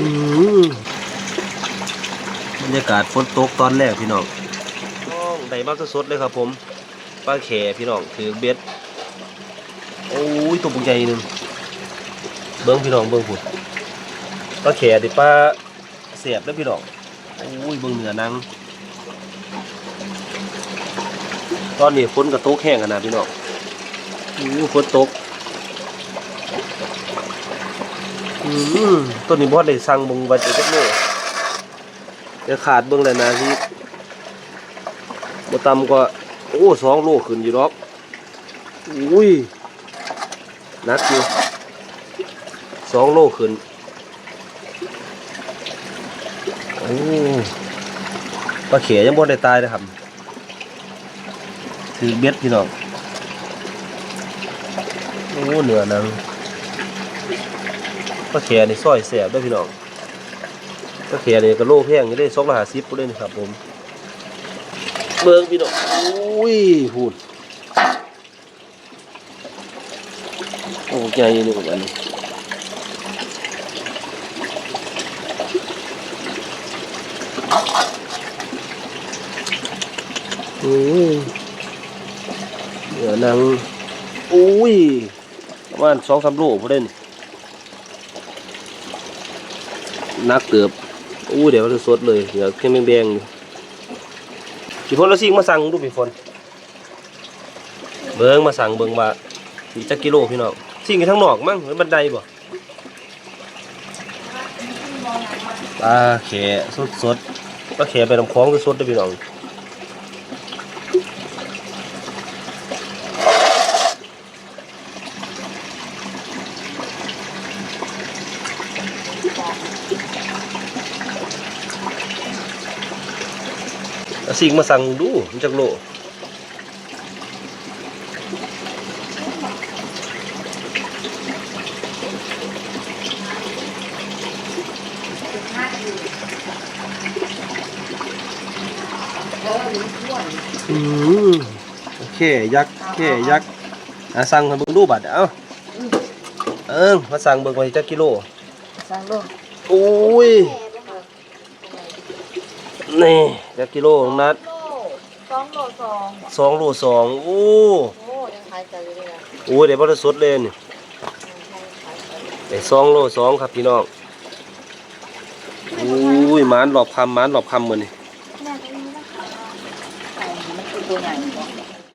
อืมบรรยากาศฝนตกตอนแรกพี่น้องน้องได้มาสดๆเลยครับ ผมปลาแขพี่น้องถือเบ็ดโอ้ยตัวปุกใหญ่หนึ่งเบิ้งพี่น้องเบิ้งผุดปลาแขดิปลาเสียบแล้วพี่น้องโอ้ยเบิ้งเหนือนังตอนนี้ฝนกระตกแห้งขนาดพี่น้องโอ้ฝนตก ต้นนี้บอสได้สั่งบึงไว้ตัวจักโลเดี๋ยวขาดเบิ่งแล้วนะที่บ่ต่ำกว่าโอ้สองโลขึ้นอยู่ดอกอุ้ยนักอยู่สองโลขึ้นโอ้ปลาเขยยังบ่ได้ตายนะครับถือเบ็ดพี่น้องโอ้เหนือนัง ปลาแขนี่ซอยแสบด้วยพี่น้องปลาแขนี่ก็โลแพงอยู่ได้สองร้อยห้าสิบเลยนี่ครับผมเบิ่งพี่น้องอุ้ยพูดโอ้ใหญ่นี่ผมอันนี้อืมเดี๋ยวนางอุ้ยประมาณสองสามโลพอเด่น นักเกือบอู้เดี๋ยวมันจะสดเลยเดี๋ยวแค่แดงๆอยู่พี่พลเราซิ่งมาสั่งดูพี่พลเบิ้งมาสั่งเบิ้งว่ามีจักกิโลพี่น้องซิ่งกันทั้งนอกมั้งหรือบันไดบ่ปลาแขสดสดๆปลาแขไปลำคลองสดๆเด้พี่น้อง เอาซิ่งมาสั่งดูมันจักโลอืมโอเค ยักษ์โอเคยักษ์อะสั่งให้เบิ่งดูบัดเอ้าเอิ้งมาสั่งเบิ่งไว้จักกิโลสั่งโลโอ้ย นี่จักกิโลของนัดโลสองโลสองสองโลสองโอ้โอ้ยังขายใจอยู่เลยนะโอ้ยเดี๋ยวพอจะสดเลยนี่ยังขายใจไอ้สองโลสองครับพี่น้องโอ้ยหมานหลอบคำหมานหลอบคำมือนี่ แม่ตรงนี้นะคะไก่มันคือตัวใหญ่กว่า